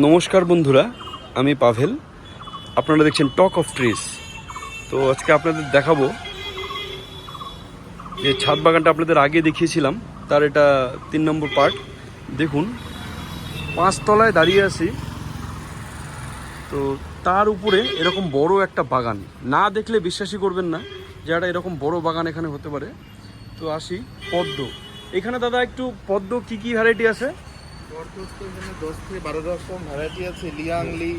নমস্কার বন্ধুরা, আমি পাভেল। আপনারা দেখছেন টক অফ ট্রিস তো আজকে আপনাদের দেখাবো যে ছাদ বাগানটা আপনাদের আগে দেখিয়েছিলাম, তার এটা তিন নম্বর পার্ট দেখুন পাঁচতলায় দাঁড়িয়ে আছি। তো তার উপরে এরকম বড় একটা বাগান। না দেখলে বিশ্বাসই করবেন না যে একটা এরকম বড় বাগান এখানে হতে পারে। তো আসি পদ্ম। এখানে দাদা একটু পদ্ম কি কি ভ্যারাইটি আছে? এখানে দশ থেকে বারো রকম ভ্যারাইটি আছে লিয়াংলি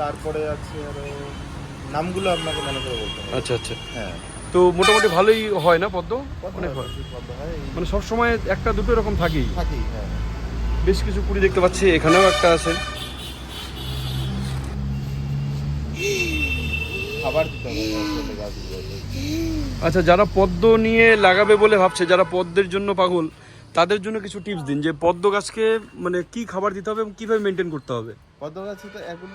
তারপরে আছে আরও নামগুলো আপনাকে মনে করে বলতে হবে। আচ্ছা আচ্ছা। হ্যাঁ। তো মোটামুটি ভালোই হয় না পদ্ম? অনেক হয়? এই মানে সব সময় একটা দুটো এরকম থাকেই। থাকেই, হ্যাঁ। বেশ কিছু কুড়ি দেখতে পাচ্ছি এখানেও একটা আছে। খাবার দিতে হবে আসলে গাছগুলোতে। আচ্ছা যারা পদ্ম নিয়ে লাগাবে বলে ভাবছে যারা পদ্মের জন্য পাগল তাদের জন্য কিছু টিপস দিন যে পদ্ম গাছকে মানে কি খাবার দিতে হবে এবং কীভাবে মেনটেন করতে হবে? পদ্ম গাছে তো এখন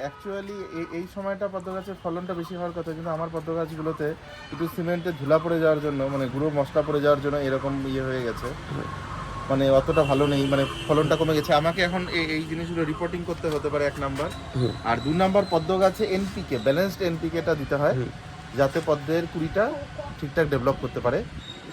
অ্যাকচুয়ালি এই সময়টা পদ্ম গাছের ফলনটা বেশি হওয়ার কথা কিন্তু আমার পদ্ম গাছগুলোতে একটু সিমেন্টে ধুলা পড়ে যাওয়ার জন্য মানে গুঁড়ো মশলা পড়ে যাওয়ার জন্য এরকম ইয়ে হয়ে গেছে। মানে অতটা ভালো নেই মানে ফলনটা কমে গেছে। আমাকে এখন এই- জিনিসগুলো রিপোর্টিং করতে হতে পারে এক নাম্বার। আর দুই নাম্বার পদ্ম গাছে এনপিকে ব্যালেন্সড এনপিকেটা দিতে হয় যাতে পদ্মের কুড়িটা ঠিকঠাক ডেভেলপ করতে পারে।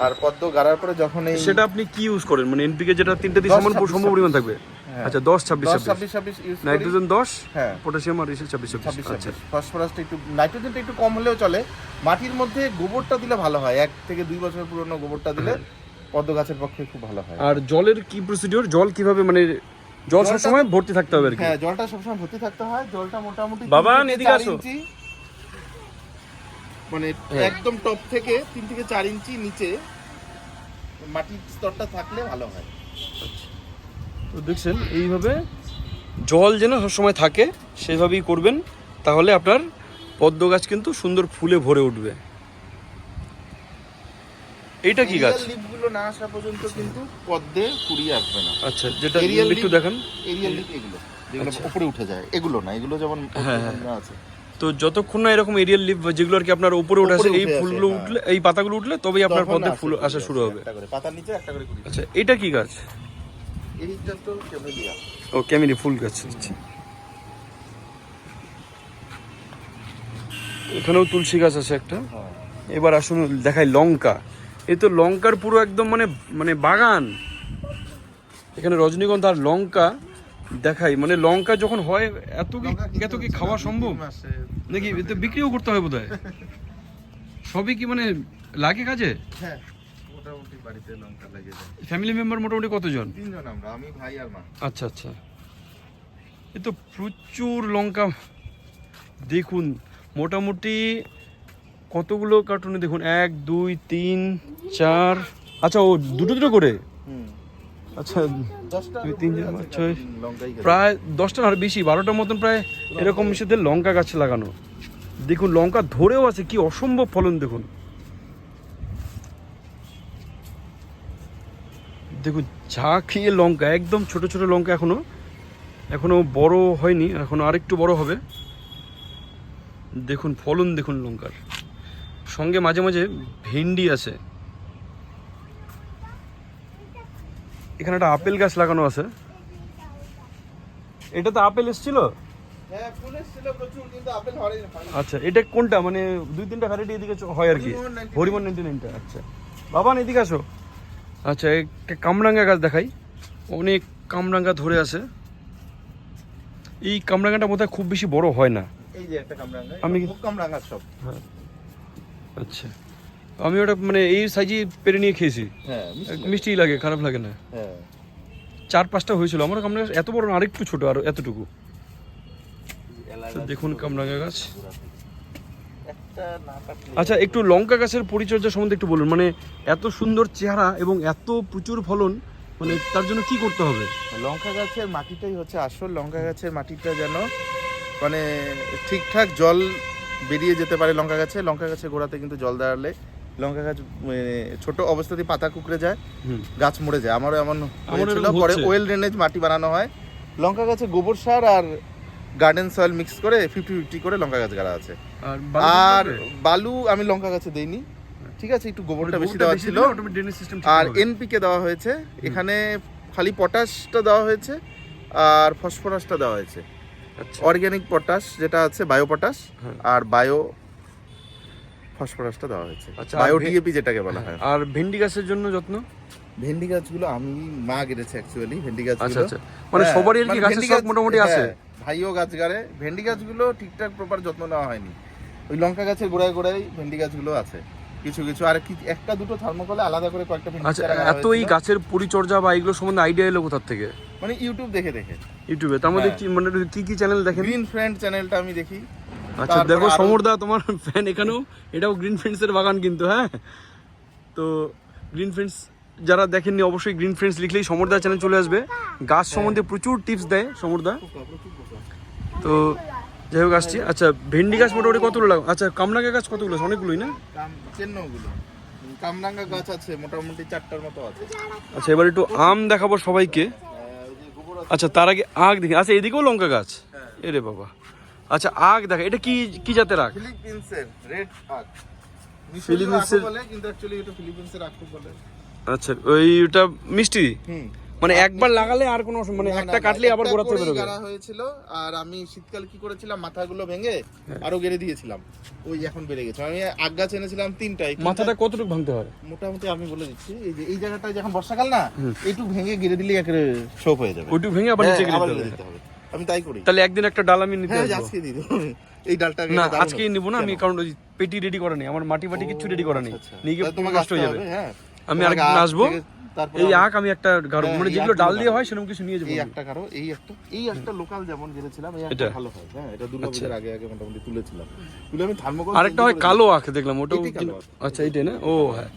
আর পদ্ম গাড়ার পরে যখন এই সেটা আপনি কি ইউজ করেন? মানে এনপিকে যেটা তিনটে দিয়ে সমান ছাব্বিশ, সম পরিমাণ থাকবে? হ্যাঁ, আচ্ছা দশ ছাব্বিশ ছাব্বিশ। ছাব্বিশ নাইট্রোজেন দশ হ্যাঁ। পটাশিয়াম আর ইসে ছাব্বিশ ছাব্বিশ আচ্ছা। ফসফরাসটা একটু নাইট্রোজেনটা একটু কম হলেও চলে। মাটির মধ্যে গোবরটা দিলে ভালো হয়। এক থেকে দুই বছর পুরনো গোবরটা দিলে পদ্ম গাছের পক্ষে খুব ভালো হয়। আর জলের কি প্রসিডিওর জল কীভাবে মানে জল সবসময় ভর্তি থাকতে হবে আর কি? হ্যাঁ জলটা সবসময় ভর্তি থাকতে হয়। জলটা মোটামুটি বাবা, এদিকে আসো। মানে হ্যাঁ। একদম টপ থেকে তিন থেকে চার ইঞ্চি নিচে মাটির স্তরটা থাকলে ভালো হয় তো দেখছেন এইভাবে জল যেন সবসময় থাকে সেভাবেই করবেন তাহলে আপনার পদ্ম গাছ কিন্তু সুন্দর ফুলে ভরে উঠবে এইটা কি গাছ লিপগুলো না আসা পর্যন্ত কিন্তু পদ্মে কুড়িয়ে আসবে না আচ্ছা যেটা একটু? দেখান এরিয়াল লিপ এগুলো যেগুলো আচ্ছা। উপরে উঠে যায় এগুলো না এগুলো যেমন হ্যাঁ, হ্যাঁ। আছে তো যতক্ষণ না এরকম এরিয়াল লিভ যেগুলো আর কি আপনার উপরে উঠে আসে এই ফুলগুলো হ্যাঁ। উঠলে এই পাতাগুলো উঠলে তবেই আপনার পদ্মে ফুল আসা শুরু হবে। পাতার নিচে একটা করে আচ্ছা এটা কি গাছ? এইটা তো ক্যামেলিয়া। ও ক্যামিনি ফুল গাছ আচ্ছা। এখানেও তুলসী গাছ আছে একটা। হ্যাঁ। এবার আসুন দেখাই লঙ্কা। এই তো লঙ্কার পুরো একদম মানে মানে বাগান। এখানে রজনীগন্ধা আর লঙ্কা। দেখাই মানে লঙ্কা যখন হয় এত কি এত কি খাওয়া সম্ভব? নাকি এতে বিক্রিও করতে হয় বোধহয়? সবই কি মানে লাগে কাজে? হ্যাঁ মোটামুটি বাড়িতে লঙ্কা লাগে ফ্যামিলি মেম্বার মোটামুটি কতজন? তিনজন আমরা আমি ভাই আর মা। আচ্ছা আচ্ছা। এ তো প্রচুর লঙ্কা। দেখুন মোটামুটি কতগুলো কার্টুনে দেখুন? এক দুই তিন চার। আচ্ছা ও দুটো দুটো করে? হুম। আচ্ছা দশটা দুই, তিন, ছয়। প্রায় দশটার আর বেশি বারোটার মতন প্রায় এরকম সাথে লঙ্কা গাছ লাগানো। দেখুন লঙ্কা ধরেও আছে কি অসম্ভব ফলন দেখুন। দেখুন চা খেয়ে লঙ্কা একদম ছোট ছোট লঙ্কা এখনও। এখনও বড় হয়নি এখনও আরেকটু বড় হবে। দেখুন ফলন দেখুন লঙ্কার। সঙ্গে মাঝে মাঝে ভেন্ডি আছে। এখানে একটা আপেল গাছ লাগানো আছে। এটা তো আপেল এসেছিল? হ্যাঁ। আচ্ছা এটা কোনটা? মানে দুই তিনটা ভ্যারাইটি এদিকে হয় আর কি। হরিমোহন 99 হরিমন নাইনটি নাইনটা আচ্ছা। বাবা এদিকে আসো। আচ্ছা একটা কামরাঙ্গা গাছ দেখাই। অনেক কামরাঙ্গা ধরে আছে। এই কামরাঙ্গাটা বোধহয় খুব বেশি বড় হয় না। এই যে একটা কামরাঙ্গা আমি- কামরাঙ্গা সব। আচ্ছা। আমি ওটা মানে এই সাইজে পেরে নিয়ে খেয়েছি। হ্যাঁ মিষ্টি লাগে। খারাপ লাগে না। হ্যাঁ। চার পাঁচটা হয়েছিল। আমার কামরাঙ্গা এত বড় না আরেকটু ছোট আর এতটুকু। দেখুন কামরাঙ্গা গাছ। আচ্ছা একটু লঙ্কা গাছের পরিচর্যা সম্বন্ধে একটু বলুন। মানে এত সুন্দর চেহারা এবং এত প্রচুর ফলন মানে তার জন্য কি করতে হবে? লঙ্কা গাছের মাটিটাই হচ্ছে আসল। লঙ্কা গাছের মাটিটা যেন মানে ঠিকঠাক জল বেরিয়ে যেতে পারে লঙ্কা গাছে। লঙ্কা গাছের গোড়াতে কিন্তু জল দাঁড়ালে লঙ্কা গাছ মানে, ছোট অবস্থাতেই পাতা কুকড়ে যায় গাছ মরে যায়। আমারও এমন হয়েছিল। পরে। ওয়েল ড্রেনেজ মাটি বানানো হয়। লঙ্কা গাছে গোবর সার আর গার্ডেন সয়েল মিক্স করে ফিফটি ফিফটি করে লঙ্কা গাছ গাড়া আছে। আর বালু আমি লঙ্কা গাছে দেইনি। ঠিক আছে একটু গোবরটা বেশি দেওয়া ছিল। আর এনপিকে দেওয়া হয়েছে। এখানে খালি পটাশটা দেওয়া হয়েছে। আর ফসফরাসটা দেওয়া হয়েছে। আচ্ছা। অর্গ্যানিক পটাশ যেটা আছে বায়ো পটাশ হ্যাঁ। আর বায়ো ফসফরাসটা দেওয়া হয়েছে। আচ্ছা, বায়ো ডিএপি যেটাকে বলা হয়। আর ভেন্ডি গাছের জন্য যত্ন? ভেন্ডি গাছগুলো আমি মা গেড়েছে অ্যাকচুয়ালি ভেন্ডি আচ্ছা গাছগুলো। আচ্ছা মানে হ্যাঁ, সবারই আর কি মানে গাছের শখ গাছ- মোটামুটি আছে? হ্যাঁ, ভাইও গাছ গাড়ে। ভেন্ডি গাছগুলো ঠিকঠাক প্রপার যত্ন নেওয়া হয়নি। ওই লঙ্কা গাছের গোড়ায় গোড়ায় ভেন্ডি গাছগুলো আছে। কিছু কিছু। আর কি একটা দুটো থার্মোকলে আলাদা করে কয়েকটা ভেন্ডি আচ্ছা এত এই গাছের পরিচর্যা বা এগুলো সম্বন্ধে আইডিয়া এলো কোথার থেকে? মানে ইউটিউব দেখে দেখে। ইউটিউবে তার মধ্যে হ্যাঁ। কি মানে কি কি চ্যানেল দেখেন? গ্রিন ফ্রেন্ড চ্যানেলটা আমি দেখি। আচ্ছা দেখো সমরদা তোমার ফ্যান এখানেও। এটাও গ্রিন ফ্রেন্ডসের বাগান কিন্তু হ্যাঁ? তো গ্রিন ফ্রেন্ডস যারা দেখেননি অবশ্যই গ্রিন ফ্রেন্ডস লিখলেই সমরদা চ্যানেল চলে আসবে। গাছ সম্বন্ধে প্রচুর টিপস দেয় সমরদা তো যাই হোক আসছি। আচ্ছা ভেন্ডি গাছ মোটামুটি কতগুলো লাগাও আচ্ছা কামরাঙ্গা গাছ কতগুলো? আছে? অনেকগুলোই না? চেন্নগুলো কামরাঙ্গা গাছ আছে মোটামুটি চারটার মতো আছে। আচ্ছা এবার একটু আম দেখাবো সবাইকে। আহ, ওই যে গোবর আছে, আচ্ছা তার আগে আখ দেখি। আচ্ছা এদিকেও লঙ্কা গাছ? এরে বাবা। আচ্ছা আখ দেখা এটা কি কি জাতের আখ ফিলিপিন্সের রেড আখ ফিলিপিন্সের- বলে কিন্তু অ্যাকচুয়ালি এটা ফিলিপিন্সের আখ বলে। আচ্ছা ওইটা মিষ্টি? হুম। মানে একবার লাগালে আর কোনো মানে একটা কাটলে আবার গোড়াতে বেরোবে। গাড়া হয়েছিল আর আমি শীতকালে কি করেছিলাম মাথাগুলো ভেঙে আরও গেড়ে দিয়েছিলাম। ওই এখন বেড়ে গেছে। আমি আগ গাছ এনেছিলাম তিনটাই মাথাটা কতটুকু ভাঙতে হয় মোটামুটি আমি বলে দিচ্ছি এই যে এই জায়গাটা যখন বর্ষাকাল না এইটুকু ভেঙে গেড়ে দিলে একেবারে ছোপ হয়ে যাবে। ওইটুকু ভেঙে আবার হ্যাঁ, নিচে গেড়ে দিতে হবে। আমি তাই করি। তাহলে একদিন একটা ডাল আমি নিতে হ্যাঁ আজকে দিই এই ডালটা না আজকেই নিব না আমি কারণ ওই পেটি রেডি করা নেই আমার মাটি মাটি কিচ্ছু রেডি করা নেই। নিয়ে গিয়ে তোমার কষ্ট হয়ে যাবে। হ্যাঁ। আমি আর আসব। এই আমি- আখ আমি একটা হ্যাঁ, মানে যেগুলো ডাল দিয়ে হয় সেরকম কিছু নিয়ে যাব এই একটা এই একটা এই একটা লোকাল যেমন গেছিলাম এই এটা? একটা ভালো হয়। হ্যাঁ এটা দুর্গাপূজার আগে আগে মোটামুটি তুলেছিলাম। তুলে আমি থার্মোকল আরেকটা হয় কালো আখ দেখলাম ওটাও। আচ্ছা এইটাই না? ও হ্যাঁ।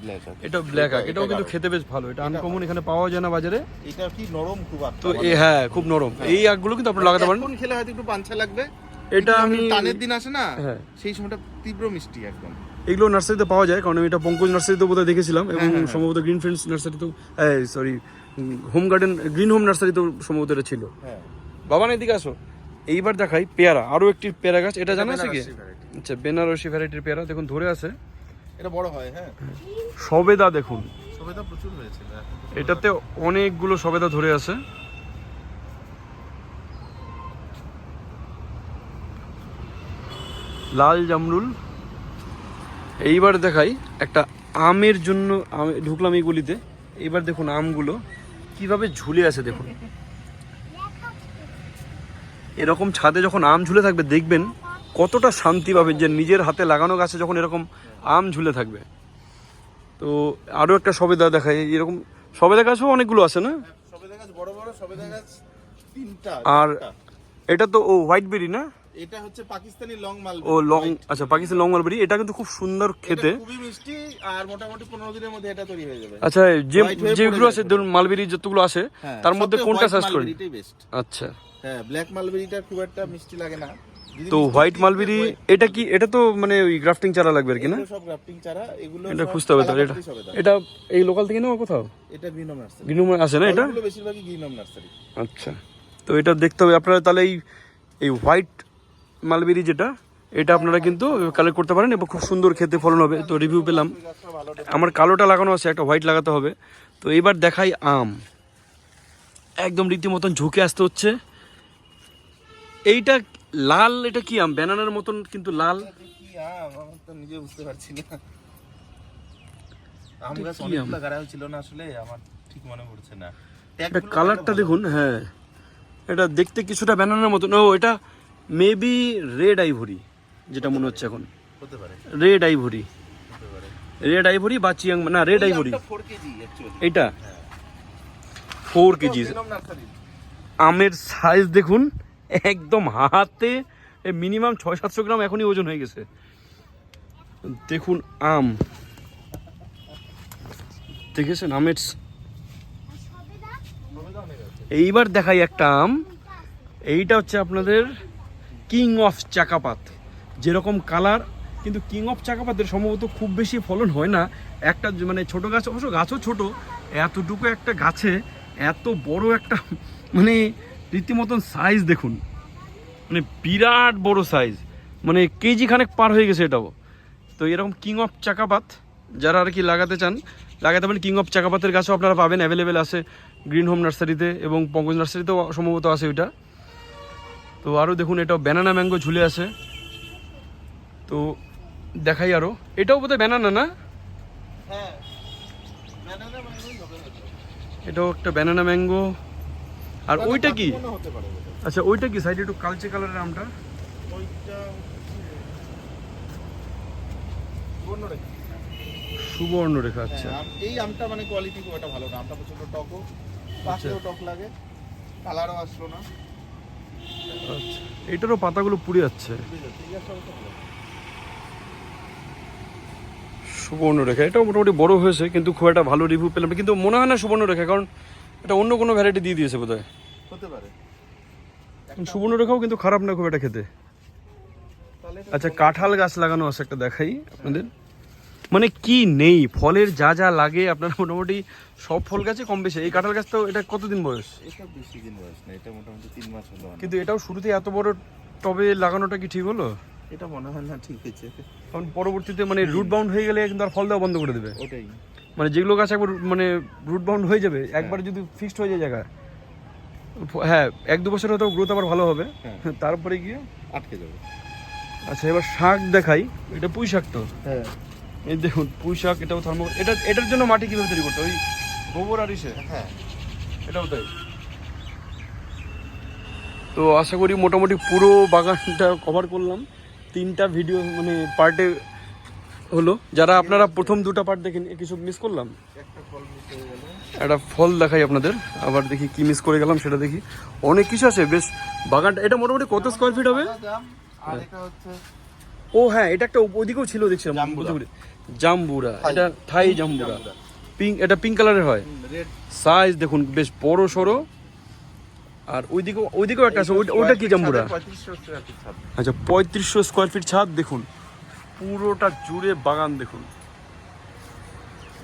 এটা ব্ল্যাক আখ এটাও কিন্তু খেতে বেশ ভালো এটা আনকমন এখানে পাওয়া যায় না বাজারে। এটা কি নরম খুব আখ তো এই হ্যাঁ খুব নরম। এই আখগুলো কিন্তু আপনারা লাগাতে পারেন। এখন খেলে হয়তো একটু পাঞ্চা লাগবে। এটা আমি টানের দিন আসে না হ্যাঁ। সেই সময়টা তীব্র মিষ্টি একদম। এগুলো নার্সারিতে পাওয়া যায় কারণ আমি এটা পঙ্কজ নার্সারিতে বোধহয় দেখেছিলাম এবং হ্যাঁ, হ্যাঁ। সম্ভবত green friends নার্সারিতেও sorry home garden green home নার্সারিতেও সম্ভবত এটা ছিল। হ্যাঁ। বাবা না এদিকে আসো। এইবার দেখাই পেয়ারা আরও একটি পেয়ারা গাছ এটা জানা আছে কি? আচ্ছা বেনারসি ভ্যারাইটির পেয়ারা দেখুন ধরে আছে। এটা বড় হয় হ্যাঁ। সবেদা দেখুন। সবেদা প্রচুর হয়েছে এটাতে অনেকগুলো সবেদা ধরে আছে। লাল জামরুল এইবার দেখাই একটা আমের জন্য আমি ঢুকলাম এই গলিতে। এইবার দেখুন আমগুলো কীভাবে ঝুলে আছে দেখুন। এরকম ছাদে যখন আম ঝুলে থাকবে দেখবেন কতটা শান্তি পাবেন যে নিজের হাতে লাগানো গাছে যখন এরকম আম ঝুলে থাকবে। তো আরও একটা সবেদা দেখাই এরকম সবেদা গাছও অনেকগুলো আছে না? আর এটা তো ও হোয়াইট বেরি না? এটা হচ্ছে পাকিস্তানি লং মাল ও লং আচ্ছা পাকিস্তান লং মালবেরি এটা কিন্তু খুব সুন্দর খেতে। খুবই মিষ্টি আর মোটামুটি পনেরো দিনের মধ্যে এটা তৈরি হয়ে যাবে। আচ্ছা যে যেগুলো আছে ধরুন মালবেরি যতগুলো আছে হ্যাঁ, তার মধ্যে কোনটা সাজেস্ট করেন? আচ্ছা। হ্যাঁ ব্ল্যাক মালবেরিটা খুব একটা মিষ্টি লাগে না। তো হোয়াইট মালবেরি এটা কি এটা তো মানে ওই গ্রাফটিং চারা লাগবে আর কি না? সব গ্রাফটিং চারা এগুলো এটা খুঁজতে হবে তাহলে। এটা এটা এই লোকাল থেকে নেওয়া কোথাও? এটা গ্রিনম নার্সারি গ্রিনুমে আছে না এটা? এগুলো বেশিরভাগই গ্রিনম নার্সারি আচ্ছা। তো এটা দেখতে হবে। আপনারা তাহলে এই এই হোয়াইট মালবেরি যেটা এটা আপনারা কিন্তু কালেক্ট করতে পারেন এবং খুব সুন্দর খেতে ফলন হবে। তো রিভিউ পেলাম। আমার কালোটা লাগানো আছে একটা হোয়াইট লাগাতে হবে। তো এবার দেখাই আম। একদম রীতিমতন ঝুঁকে আসতে হচ্ছে। এইটা লাল এটা কি আম? ব্যানানার মতন কিন্তু লাল। নিজে বুঝতে পারছি না। আম গাছ অনেকগুলো গাড়া হয়েছিল না আসলে আমার ঠিক মনে পড়ছে না। এটা কালারটা দেখুন হ্যাঁ। এটা দেখতে কিছুটা ব্যানানার মতন। ও এটা মেবি রেড আইভরি যেটা মনে হচ্ছে এখন। রেড আইভরি রেড আইভরি বা চিয়াং না রেড আইভরি 4 কেজি অ্যাকচুয়ালি এইটা? ফোর কেজি আমের সাইজ দেখুন একদম হাতে মিনিমাম ছয় সাতশো গ্রাম এখনই ওজন হয়ে গেছে। দেখুন আম। দেখেছেন আমের এইবার দেখাই একটা আম। এইটা হচ্ছে আপনাদের কিং অফ চাকাপাত যেরকম কালার কিন্তু কিং অফ চাকাপাতের সম্ভবত খুব বেশি ফলন হয় না। একটা মানে ছোট গাছ, অবশ্য গাছও ছোট, এতটুকু একটা গাছে এত বড় একটা মানে রীতিমতন সাইজ দেখুন। মানে বিরাট বড় সাইজ মানে কেজি খানেক পার হয়ে গেছে এটাও। তো এরকম কিং অফ চাকাপাত যারা আর কি লাগাতে চান, লাগাতে পারেন কিং অফ চাকাপাতের গাছও আপনারা পাবেন অ্যাভেলেবেল আছে। গ্রিন হোম নার্সারিতে এবং পঙ্কজ নার্সারিতেও সম্ভবত আছে ওইটা। তো আরও দেখুন এটাও ব্যানানা ম্যাঙ্গো ঝুলে আছে। তো দেখাই আরও এটাও বোধহয় ব্যানানা না? হ্যাঁ। এটাও একটা ব্যানানা ম্যাঙ্গো আর ওইটা কি। আচ্ছা ওইটা কি? সাইডে একটু কালচে কালারের আমটা। সুবর্ণরেখা। সুবর্ণ রেখা আচ্ছা। হ্যাঁ, এই আমটা মানে কোয়ালিটি খুব একটা ভালো না। আমটা প্রচণ্ড টকও। পাশেও টক লাগে। কালারও আসলো না। আচ্ছা এটারও পাতাগুলো পুড়ে যাচ্ছে বুঝেছ? এই গাছটা অবশ্য ভালো। সুবর্ণ রেখা এটাও মোটামুটি বড় হয়েছে কিন্তু খুব একটা ভালো রিভিউ পেলাম কিন্তু মনে হয় না সুবর্ণ রেখা কারণ এটা অন্য কোনো ভ্যারাইটি দিয়ে দিয়েছে বোধ হয় হতে পারে সুবর্ণ রেখাও কিন্তু খারাপ না খুব একটা খেতে আচ্ছা কাঁঠাল গাছ লাগানো আছে একটা দেখাই আপনাদের মানে কি নেই ফলের যা যা লাগে আপনারা মোটামুটি সব ফল গাছে কম বেশি। এই কাঁঠাল গাছ তো এটা কতদিন বয়স? এটা বেশি দিন বয়স না এটা মোটামুটি তিন মাস হলো কিন্তু এটাও শুরুতে এত বড় টবে লাগানোটা কি ঠিক হলো? এটা মনে হয় না ঠিক আছে কারণ পরবর্তীতে মানে রুট বাউন্ড হয়ে গেলে কিন্তু আর ফল দেওয়া বন্ধ করে দেবে। ওটাই। মানে যেগুলো গাছ একবার মানে রুট বাউন্ড হয়ে যাবে একবার যদি ফিক্সড হয়ে যায় জায়গা হ্যাঁ এক দু বছর হয়তো গ্রোথ আবার ভালো হবে। হ্যাঁ। তারপরে গিয়ে আটকে যাবে। আচ্ছা এবার শাক দেখাই। এটা পুঁই শাক তো? হ্যাঁ। এই দেখুন পুঁই শাক এটাও থার্মো এটা এটার জন্য মাটি কীভাবে তৈরি করতে ওই গোবর আর ইসে? হ্যাঁ। এটাও তাই? তো আশা করি মোটামুটি পুরো বাগানটা কভার করলাম। তিনটা ভিডিও মানে পার্টে হলো। যারা আপনারা প্রথম দুটো পার্ট দেখেন কিছু মিস করলাম? একটা ফল মিস হয়ে গেল। একটা ফল দেখাই আপনাদের। আবার দেখি কি মিস করে গেলাম সেটা দেখি। অনেক কিছু আছে বেশ বাগানটা এটা মোটামুটি কত স্কোয়ার ফিট হবে? হচ্ছে ও হ্যাঁ এটা একটা ওদিকেও ছিল দেখছিলাম। জাম্বুরা। এটা থাই জাম্বুরা। পিঙ্ক এটা পিঙ্ক কালারের হয়। সাইজ দেখুন বেশ বড় সড়ো আর ওইদিকেও ওইদিকেও একটা আছে ওইটা- কি জাম্বুরা? আচ্ছা পঁয়ত্রিশশো স্কোয়ার ফিট ছাদ দেখুন। পুরোটা জুড়ে বাগান দেখুন।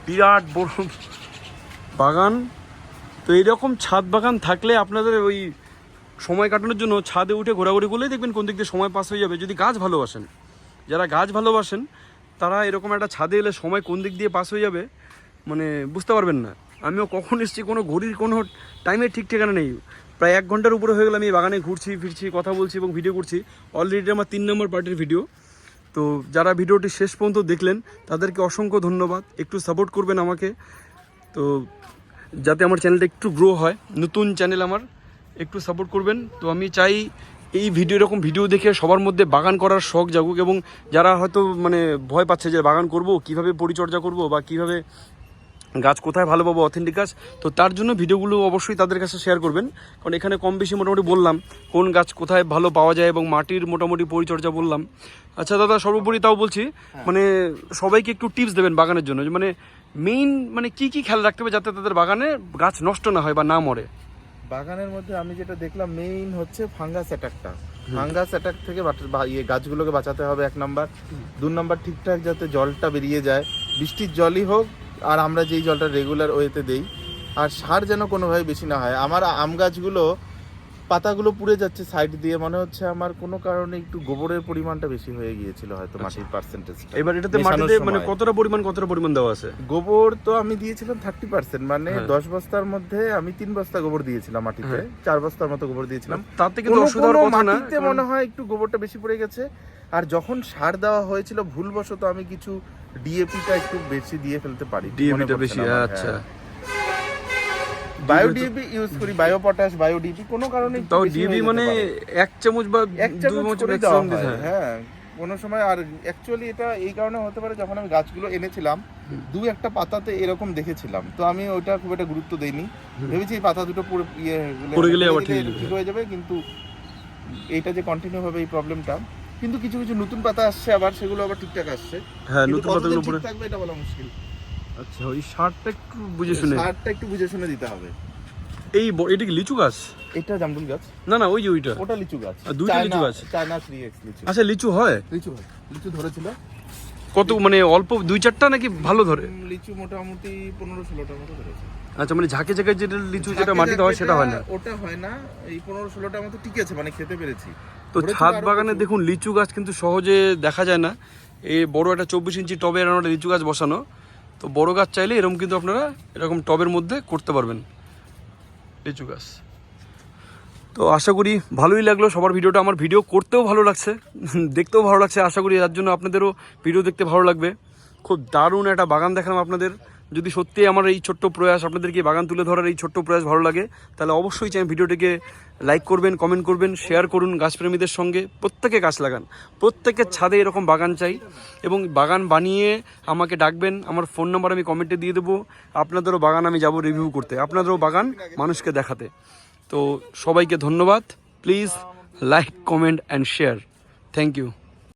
বিরাট বড় বাগান। তো এইরকম ছাদ বাগান থাকলে আপনাদের ওই সময় কাটানোর জন্য ছাদে উঠে ঘোরাঘুরি করলেই দেখবেন কোন দিক দিয়ে সময় পাস হয়ে যাবে। যদি গাছ ভালোবাসেন যারা গাছ ভালোবাসেন তারা এরকম একটা ছাদে এলে সময় কোন দিক দিয়ে পাস হয়ে যাবে? মানে বুঝতে পারবেন না। আমিও কখন এসেছি, কোনো ঘড়ির কোনো টাইমের ঠিক ঠিকানা নেই। প্রায় এক ঘণ্টার উপরে হয়ে গেল আমি বাগানে ঘুরছি, ফিরছি, কথা বলছি এবং ভিডিও করছি। অলরেডি আমার তিন নম্বর পার্টির ভিডিও তো যারা ভিডিওটি শেষ পর্যন্ত দেখলেন, তাদেরকে অসংখ্য ধন্যবাদ। একটু সাপোর্ট করবেন আমাকে। তো যাতে আমার চ্যানেলটা একটু গ্রো হয়, নতুন চ্যানেল আমার, একটু সাপোর্ট করবেন। তো আমি চাই এই ভিডিও এরকম ভিডিও দেখে সবার মধ্যে বাগান করার শখ জাগুক এবং যারা হয়তো মানে ভয় পাচ্ছে যে বাগান করব, কীভাবে পরিচর্যা করব বা কীভাবে গাছ কোথায় ভালো পাবো অথেন্টিক গাছ? তো তার জন্য ভিডিওগুলো অবশ্যই তাদের কাছে শেয়ার করবেন। কারণ এখানে কম বেশি মোটামুটি বললাম কোন গাছ কোথায় ভালো পাওয়া যায় এবং মাটির মোটামুটি পরিচর্যা বললাম। আচ্ছা দাদা সর্বোপরি তাও বলছি মানে সবাইকে একটু টিপস দেবেন বাগানের জন্য মানে মেইন মানে কি কি খেয়াল রাখতে হবে যাতে তাদের বাগানে গাছ নষ্ট না হয় বা না মরে? বাগানের মধ্যে আমি যেটা দেখলাম মেইন হচ্ছে ফাঙ্গাস অ্যাটাকটা ফাঙ্গাস অ্যাটাক থেকে ইয়ে গাছগুলোকে বাঁচাতে হবে এক নাম্বার দু নাম্বার ঠিকঠাক যাতে জলটা বেরিয়ে যায়। বৃষ্টির জলই হোক আর আমরা যেই জলটা রেগুলার ওয়েতে দেই আর সার যেন কোনোভাবে বেশি না হয়। আমার আম গাছগুলো পাতাগুলো পুড়ে যাচ্ছে সাইড দিয়ে মনে হচ্ছে আমার কোনো কারণে একটু গোবরের পরিমাণটা বেশি হয়ে গিয়েছিল হয়তো মাটির পার্সেন্টেজটা এবার এটাতে মাটিতে মানে কতটা পরিমাণ কতটা পরিমাণ দেওয়া আছে? গোবর তো আমি দিয়েছিলাম থার্টি পার্সেন্ট মানে হ্যাঁ। দশ বস্তার মধ্যে আমি তিন বস্তা গোবর দিয়েছিলাম মাটিতে হ্যাঁ। চার বস্তার মতো গোবর দিয়েছিলাম। তাতে কিন্তু কোনো কথা না। মাটিতে মনে হয় একটু গোবরটা বেশি পড়ে গেছে। আর যখন সার দেওয়া হয়েছিল ভুলবশত আমি কিছু ডিএপিটা একটু বেশি দিয়ে ফেলতে পারি ডিএপিটা বেশি আচ্ছা। বায়ো ডিএপি ইউজ করি বায়ো পটাশ বায়ো ডিএপি কোনো কারণে তাও যেতে মানে এক চামচ বা এক চামচ করে দেওয়া দিতে হয়, কোনো সময় আর অ্যাকচুয়ালি এটা এই কারণে হতে পারে যখন আমি গাছগুলো এনেছিলাম দু একটা পাতাতে এরকম দেখেছিলাম। তো আমি ওইটা খুব একটা গুরুত্ব দেইনি। ভেবেছি এই পাতা দুটো পুরো ইয়ে পড়ে গেলে আবার ঠিক হয়ে যাবে। ঠিক হয়ে যাবে কিন্তু এইটা যে কন্টিনিউ হবে এই প্রবলেমটা কিন্তু কিছু কিছু নতুন পাতা আসছে আবার সেগুলো আবার ঠিকঠাক আসছে। হ্যাঁ নতুন পাতাগুলো ঠিক উপরে থাকবে এটা বলা মুশকিল। আচ্ছা ওই সারটা একটু বুঝে শুনে। সারটা একটু বুঝে শুনে দিতে হবে। এই এটা কি লিচু গাছ? এটা জামরুল গাছ। না না ওই যে ওইটা। ওটা লিচু গাছ। আর দুইটা লিচু গাছ? চায়না থ্রি এক্স লিচু। আচ্ছা লিচু হয়? লিচু হয়। লিচু ধরেছিল। কত মানে অল্প দুই চারটা নাকি ভালো ধরে? লিচু মোটামুটি পনেরো ষোলোটার মতো ধরেছে। আচ্ছা মানে ঝাঁকে ঝাঁকে যেটা লিচু যেটা মাটিতে হয় সেটা হয় না। ওটা হয় না। এই পনেরো ষোলোটার মতো টিকেছে মানে খেতে পেরেছি। তো ছাদ বাগানে দেখুন লিচু গাছ কিন্তু সহজে দেখা যায় না। এই বড় একটা চব্বিশ ইঞ্চি টবে এরকম একটা লিচু গাছ বসানো। তো বড় গাছ চাইলে এরকম কিন্তু আপনারা এরকম টবের মধ্যে করতে পারবেন লিচু গাছ। তো আশা করি ভালোই লাগল সবার ভিডিওটা। আমার ভিডিও করতেও ভালো লাগছে দেখতেও ভালো লাগছে। আশা করি তার জন্য আপনাদেরও ভিডিও দেখতে ভালো লাগবে। খুব দারুণ একটা বাগান দেখালাম আপনাদের। যদি সত্যি আমার এই ছোট্ট প্রয়াস আপনাদেরকে বাগান তুলে ধরার এই ছোট্ট প্রয়াস ভালো লাগে, তাহলে অবশ্যই চাই ভিডিওটিকে লাইক করবেন কমেন্ট করবেন শেয়ার করুন গাছপ্রেমীদের সঙ্গে, প্রত্যেকে গাছ লাগান প্রত্যেকের ছাদে এরকম বাগান চাই এবং বাগান বানিয়ে আমাকে ডাকবেন, আমার ফোন নাম্বার আমি কমেন্টে দিয়ে দেবো, আপনাদেরও বাগান আমি যাব রিভিউ করতে, আপনাদেরও বাগান মানুষকে দেখাতে। তো সবাইকে ধন্যবাদ please like comment and share thank you